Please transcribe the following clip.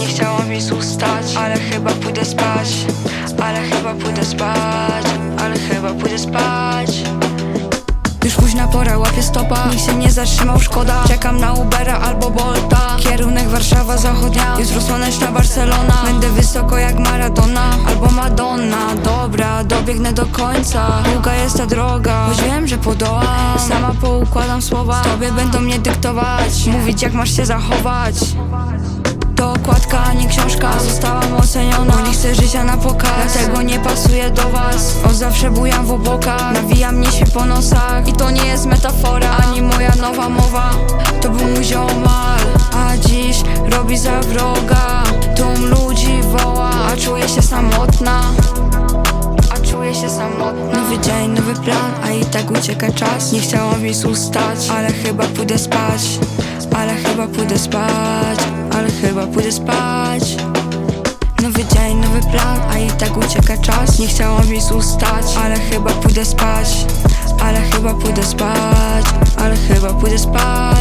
Nie chciałam nic ustać, ale chyba pójdę spać. Ale chyba pójdę spać, ale chyba pójdę spać. Już późna pora, łapię stopa. Nikt się nie zatrzymał, szkoda. Czekam na Ubera albo Bolta. Kierunek Warszawa Zachodnia. Jutro słoneczna Barcelona. Będę wysoko jak Maradona Albo Madonna dobiegnę do końca. Długa jest ta droga Choć wiem, że podołam. Sama poukładam słowa Tobie będą mnie dyktować. Mówić jak masz się zachować. To okładka, a nie książka. Zostałam oceniona Bo nie chcę życia na pokaz. Dlatego nie pasuje do was Od zawsze bujam w obłokach. Nawija mnie się po nosach I to nie jest metafora Ani moja nowa mowa. To był mój ziomal A dziś robi za wroga. Tłum ludzi woła A czuję się samotna czuję się samotna. Nowy dzień, nowy plan, a i tak ucieka czas. Nie chciałam nic ustać, ale chyba pójdę spać. Ale chyba pójdę spać, ale chyba pójdę spać. Nowy dzień, nowy plan, a i tak ucieka czas. Nie chciałam nic ustać, ale chyba pójdę spać. Ale chyba pójdę spać, ale chyba pójdę spać